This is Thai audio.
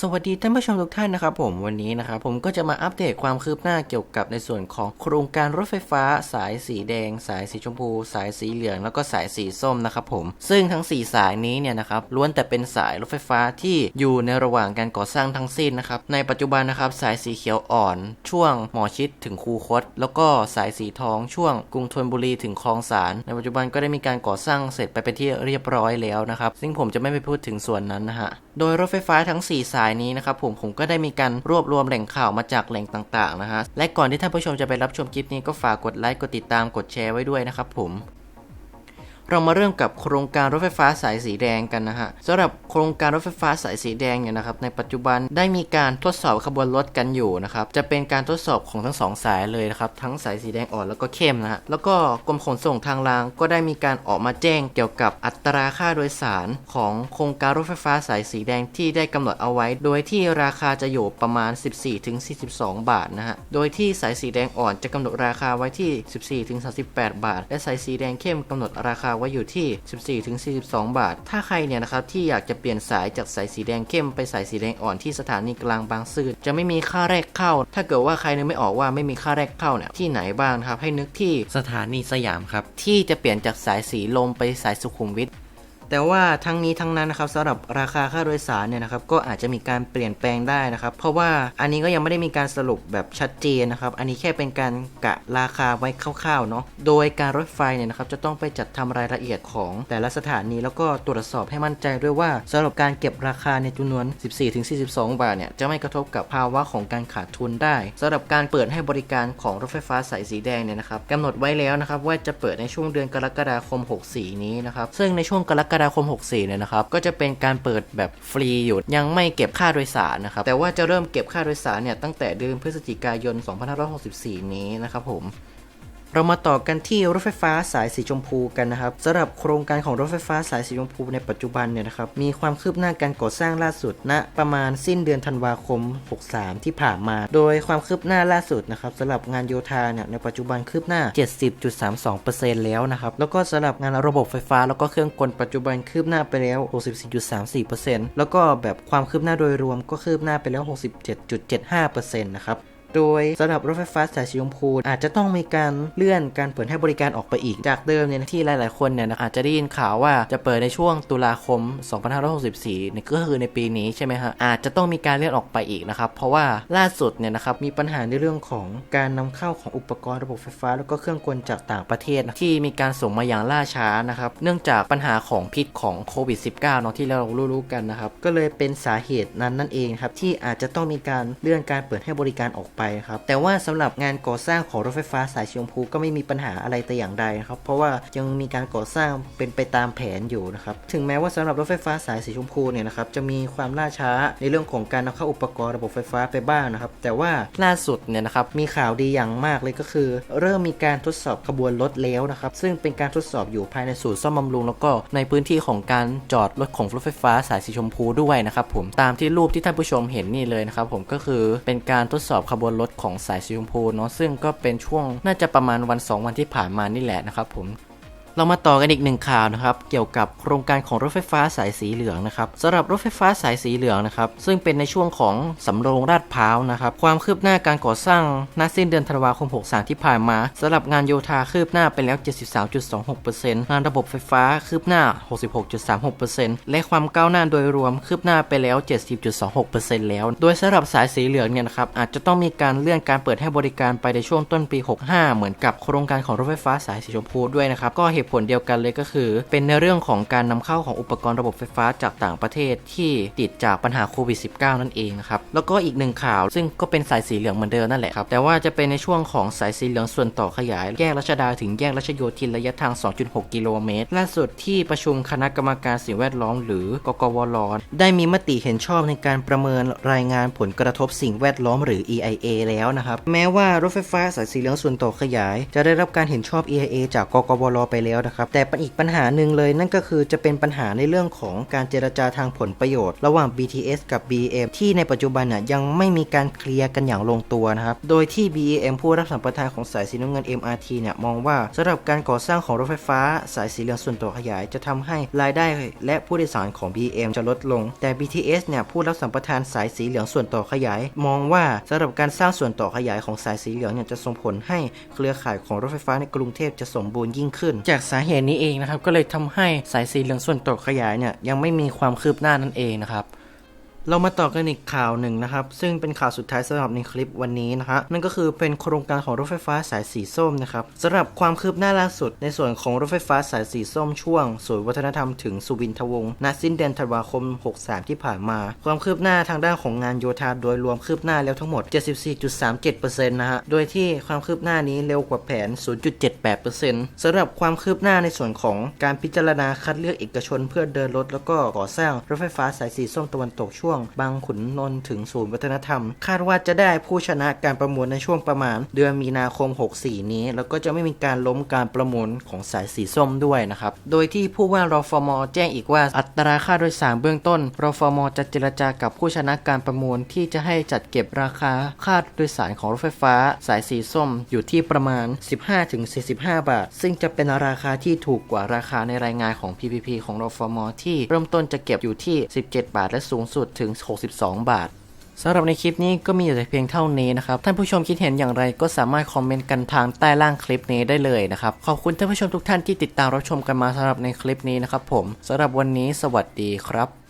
สวัสดีท่านผู้ชมทุกท่านนะครับผมวันนี้นะครับผมก็จะมาอัปเดตความคืบหน้าเกี่ยวกับในส่วนของโครงการรถไฟฟ้า สายสีแดง สายสีชมพู สายสีเหลืองแล้วก็สายสีส้มนะครับผมซึ่งทั้ง 4 สายนี้เนี่ยนะครับล้วนแต่เป็นสายรถไฟฟ้าที่อยู่ในระหว่างการก่อสร้างทั้งสิ้นนะครับในปัจจุบันนะครับสายสีเขียวอ่อน ช่วงหมอชิดถึงคูคต แล้วก็สายสีทองช่วงกรุงธนบุรีถึงคลองสารในปัจจุบันก็ได้มีการก่อสร้างเสร็จไปเป็นที่เรียบร้อยแล้วนะครับซึ่งผมจะไม่ไปพูดถึงส่วนนั้นนะฮะโดยรถไฟฟ้าทั้ง 4 สายนี้นะครับผมผมก็ได้มีการรวบรวมแหล่งข่าวมาจากแหล่งต่างๆนะฮะและก่อนที่ท่านผู้ชมจะไปรับชมคลิปนี้ก็ฝากกดไลค์กดติดตามกดแชร์ไว้ด้วยนะครับผม เรามาเริ่มกับโครงการรถไฟฟ้าสายสีแดงกันนะฮะสำหรับโครงการรถไฟฟ้าสายสีแดงเนี่ยนะครับในปัจจุบันได้มีการทดสอบขบวนรถกันอยู่นะครับจะเป็นการทดสอบของทั้งสองสายเลยนะครับทั้งสายสีแดงอ่อนแล้วก็เข้มนะฮะแล้วก็กรมขนส่งทางรางก็ได้มีการออกมาแจ้งเกี่ยวกับอัตราค่าโดยสารของโครงการรถไฟฟ้าสายสีแดงที่ได้กำหนดเอาไว้ โดยที่ราคาจะอยู่ประมาณ 14-42 บาทนะฮะโดยที่สายสีแดงอ่อนจะกำหนดราคาไว้ที่ 14-38 บาท และสายสีแดงเข้มกำหนดราคาไว้อยู่ที่ 14-42 บาท ถ้าใครเนี่ยนะครับที่อยากจะเปลี่ยนสายจากสายสีแดงเข้มไปสายสีแดงอ่อนที่สถานีกลางบางซื่อจะไม่มีค่าแรกเข้า ถ้าเกิดว่าใครนึกไม่ออกว่าไม่มีค่าแรกเข้าเนี่ยที่ไหนบ้างครับให้นึกที่สถานีสยามครับที่จะเปลี่ยนจากสายสีลมไปสายสุขุมวิท แต่ว่าทั้งนี้ทั้งนั้นนะครับสำหรับราคาค่าโดยสารเนี่ยนะครับก็อาจจะมีการเปลี่ยนแปลงได้นะครับ เพราะว่าอันนี้ก็ยังไม่ได้มีการสรุปแบบชัดเจนนะครับ อันนี้แค่เป็นการกะราคาไว้คร่าวๆเนาะโดยการรถไฟเนี่ยนะครับจะต้องไปจัดทำรายละเอียดของแต่ละสถานี แล้วก็ตรวจสอบให้มั่นใจด้วยว่าสำหรับการเก็บราคาในจำนวน 14-42 บาทเนี่ยจะไม่กระทบกับภาวะของการขาดทุนได้สำหรับการเปิดให้บริการของรถไฟฟ้าสายสีแดงเนี่ยนะครับกำหนดไว้แล้วนะครับว่าจะเปิดในช่วงเดือนกรกฎาคม 64 นี้นะครับซึ่งในช่วงกรกฎาคม 64 เนี่ยนะครับ ก็จะเป็นการเปิดแบบฟรีอยู่ ยังไม่เก็บค่าโดยสารนะครับ แต่ว่าจะเริ่มเก็บค่าโดยสารเนี่ยตั้งแต่เดือนพฤศจิกายน 2564 นี้นะครับผม เรามาต่อกันที่รถไฟฟ้าสายสีชมพูกันนะครับสำหรับโครงการของรถไฟฟ้าสายสีชมพูในปัจจุบันเนี่ยนะครับมีความคืบหน้าการก่อสร้างล่าสุดณประมาณสิ้นเดือนธันวาคม 63 ที่ผ่านมา โดยความคืบหน้าล่าสุดนะครับสำหรับงานโยธาเนี่ยในปัจจุบันคืบหน้า 70.32%แล้วนะครับแล้วก็สำหรับงานระบบไฟฟ้าแล้วก็เครื่องกลปัจจุบันคืบหน้าไปแล้ว 64.34%แล้วก็แบบความคืบหน้าโดยรวมก็คืบหน้าไปแล้ว 67.75%นะครับ โดยสำหรับรถไฟฟ้าสายสีชมพูอาจจะต้องมีการเลื่อนการเปิดให้บริการออกไปอีกจากเดิมเนี่ยที่หลาย ๆ คนเนี่ยนะอาจจะได้ยินข่าวว่าจะเปิดในช่วงตุลาคม 2564นี่ก็คือในปีนี้ใช่ไหมฮะอาจจะต้องมีการเลื่อนออกไปอีกนะครับเพราะว่าล่าสุดเนี่ยนะครับมีปัญหาในเรื่องของการนำเข้าของอุปกรณ์ระบบไฟฟ้า แล้วก็เครื่องกลจากต่างประเทศที่มีการส่งมาอย่างล่าช้านะครับเนื่องจากปัญหาของพิษของโควิด -19 เนาะที่เรารู้ๆกันนะครับก็เลยเป็นสาเหตุนั้นนั่นเองครับที่อาจจะต้องมีการเลื่อนการเปิดให้บริการออกไปครับ แต่ว่าสำหรับงานก่อสร้างของรถไฟฟ้าสายสีชมพูก็ไม่มีปัญหาอะไรแต่อย่างใดนะครับ เพราะว่ายังมีการก่อสร้างเป็นไปตามแผนอยู่นะครับ ถึงแม้ว่าสำหรับรถไฟฟ้าสายสีชมพูเนี่ยนะครับจะมีความล่าช้าในเรื่องของการนำเข้าอุปกรณ์ระบบไฟฟ้าไปบ้างนะครับ แต่ว่าล่าสุดเนี่ยนะครับมีข่าวดีอย่างมากเลยก็คือ เริ่มมีการทดสอบขบวนรถแล้วนะครับ ซึ่งเป็นการทดสอบอยู่ภายในศูนย์ซ่อมบำรุง แล้วก็ในพื้นที่ของการจอดรถของรถไฟฟ้าสายสีชมพูด้วยนะครับผมตามที่รูปที่ท่านผู้ชมเห็นนี่เลยนะครับผมก็คือเป็นการทดสอบขบวนรถของสายสีชมพูเนาะซึ่งก็เป็นช่วงน่าจะประมาณวัน 2 วันที่ผ่านมานี่แหละนะครับผม เรามาต่อกันอีกหนึ่งข่าวนะครับเกี่ยวกับโครงการของรถไฟฟ้าสายสีเหลืองนะครับสำหรับรถไฟฟ้าสายสีเหลืองนะครับซึ่งเป็นในช่วงของสำโรงลาดพร้าวนะครับความคืบหน้าการก่อสร้างณสิ้นเดือนธันวาคม 63 ที่ผ่านมาสำหรับงานโยธาคืบหน้าไปแล้ว 73.26%งานระบบไฟฟ้าคืบหน้า 66.36%และความก้าวหน้าโดยรวมคืบหน้าไปแล้ว 70.26%แล้ว โดยสำหรับสายสีเหลืองเนี่ยนะครับอาจจะต้องมีการเลื่อนการเปิดให้บริการไปในช่วงต้นปี 65 เหมือนกับโครงการของรถไฟฟ้าสายสีชมพูด้วยนะครับก็เหตุผลเดียวกันเลยก็คือ เป็นในเรื่องของการนำเข้าของอุปกรณ์ระบบไฟฟ้าจากต่างประเทศที่ติดจากปัญหาโควิด -19 นั่นเองนะครับ แล้วก็อีกหนึ่งข่าวซึ่งก็เป็นสายสีเหลืองเหมือนเดิมนั่นแหละครับ แต่ว่าจะเป็นในช่วงของสายสีเหลืองส่วนต่อขยาย แยกรัชดาถึงแยกรัชโยธินระยะทาง 2.6 กิโลเมตร ล่าสุดที่ประชุมคณะกรรมการสิ่งแวดล้อมหรือกกวลได้มีมติเห็นชอบในการประเมินรายงานผลกระทบสิ่งแวดล้อมหรือ EIA แล้วนะครับ แม้ว่ารถไฟฟ้าสายสีเหลืองส่วนต่อขยาย จะได้รับการเห็นชอบ EIA จากกกวลไปแล้วแล้วนะครับ แต่ปัญอีกปัญหาหนึ่งเลยนั่นก็คือจะเป็นปัญหาในเรื่องของการเจรจาทางผลประโยชน์ ระหว่าง BTS กับ BM ที่ในปัจจุบันน่ะยังไม่มีการเคลียร์กันอย่างลงตัวนะครับ โดยที่ BM ผู้รับสัมปทานของสายสีน้ำเงิน MRT เนี่ยมองว่าสำหรับการก่อสร้างของรถไฟฟ้าสายสีเหลืองส่วนต่อขยาย จะทำให้รายได้และผู้โดยสารของ BM จะลดลง แต่ BTS เนี่ยผู้รับสัมปทานสายสีเหลืองส่วนต่อขยาย มองว่าสำหรับการสร้างส่วนต่อขยายของสายสีเหลืองเนี่ยจะส่งผลให้เครือข่ายของรถไฟฟ้าในกรุงเทพจะสมบูรณ์ยิ่งขึ้น จากสาเหตุนี้เองนะครับก็เลยทำให้สายสีเหลืองส่วนต่อขยายเนี่ยยังไม่มีความคืบหน้านั่นเองนะครับ เรามาต่อกันอีกข่าวหนึ่งนะครับ ซึ่งเป็นข่าวสุดท้ายสำหรับในคลิปวันนี้นะฮะนั่นก็คือเป็นโครงการของรถไฟฟ้าสายสีส้มนะครับสำหรับความคืบหน้าล่าสุด ในส่วนของรถไฟฟ้าสายสีส้มช่วงศูนย์วัฒนธรรมถึงสุวินทวงศ์ณสิ้นเดือนธันวาคม 63 ที่ผ่านมา ความคืบหน้าทางด้านของงานโยธาโดยรวมคืบหน้าแล้วทั้งหมด 74.37%นะฮะโดยที่ความคืบหน้านี้เร็วกว่าแผน 0.78%สำหรับความคืบหน้าในส่วนของการพิจารณาคัดเลือกเอกชน เพื่อเดินรถแล้วก็ก่อสร้างรถไฟฟ้าสายสีส้มตะวันตกช่วงบางขุนนนท์ถึงศูนย์วัฒนธรรม คาดว่าจะได้ผู้ชนะการประมูลในช่วงประมาณ เดือนมีนาคม 64 นี้ แล้วก็จะไม่มีการล้มการประมูลของสายสีส้มด้วยนะครับ โดยที่ผู้ว่ารฟม แจ้งอีกว่าอัตราค่าโดยสารเบื้องต้นรฟม จะเจรจากับผู้ชนะการประมูลที่จะให้จัดเก็บราคาค่าโดยสารของรถไฟฟ้า สายสีส้มอยู่ที่ประมาณ 15-45 บาท ซึ่งจะเป็นราคาที่ถูกกว่าราคาในรายงานของ PPP ของรฟม ที่เริ่มต้นจะเก็บอยู่ที่ 17 บาทและสูงสุดถึงถึง 62 บาทสำหรับในคลิปนี้ก็มีอยู่แต่เพียงเท่านี้นะครับ ท่านผู้ชมคิดเห็นอย่างไรก็สามารถคอมเมนต์กันทางใต้ล่างคลิปนี้ได้เลยนะครับ ขอบคุณท่านผู้ชมทุกท่านที่ติดตามรับชมกันมาสำหรับในคลิปนี้นะครับผมสำหรับวันนี้สวัสดีครับ